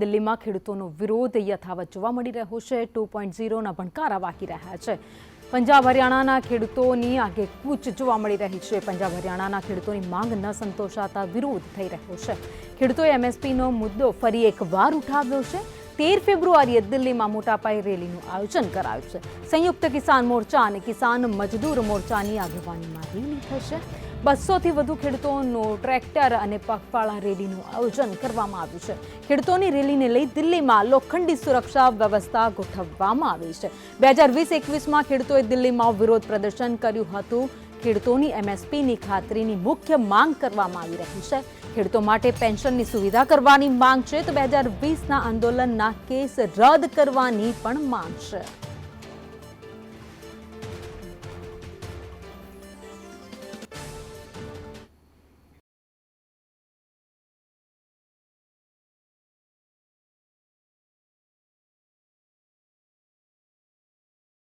દિલ્હીમાં ખેડૂતોનો વિરોધ યથાવત જોવા મળી રહ્યો છે. ટુ પોઈન્ટ ઝીરોના ભણકારા વાગી રહ્યા છે. પંજાબ હરિયાણાના ખેડૂતોની આગે કૂચ જોવા મળી રહી છે. પંજાબ હરિયાણાના ખેડૂતોની માંગ ન સંતોષાતા વિરોધ થઈ રહ્યો છે. ખેડૂતોએ એમએસપીનો મુદ્દો ફરી એકવાર ઉઠાવ્યો છે. તેર ફેબ્રુઆરીએ દિલ્હીમાં મોટા પાયે રેલીનું આયોજન કરાયું છે. સંયુક્ત કિસાન મોરચા અને કિસાન મજદૂર મોરચાની આગેવાનીમાં રેલી થશે. બસોથી વધુ ખેડૂતોનું ટ્રેક્ટર અને પગપાળા રેલીનું આયોજન કરવામાં આવ્યું છે. ખેડૂતોની રેલીને લઈ દિલ્હીમાં લોખંડી સુરક્ષા વ્યવસ્થા ગોઠવવામાં આવી છે. બે હજાર વીસ, એકવીસમાં ખેડૂતોએ દિલ્હીમાં વિરોધ પ્રદર્શન કર્યું હતું. ખેડૂતોની એમએસપીની ખાતરીની મુખ્ય માંગ કરવામાં આવી રહી છે. ખેડૂતો માટે પેન્શનની સુવિધા કરવાની માંગ છે તો બે હજાર વીસના આંદોલનના કેસ રદ કરવાની પણ માંગ છે.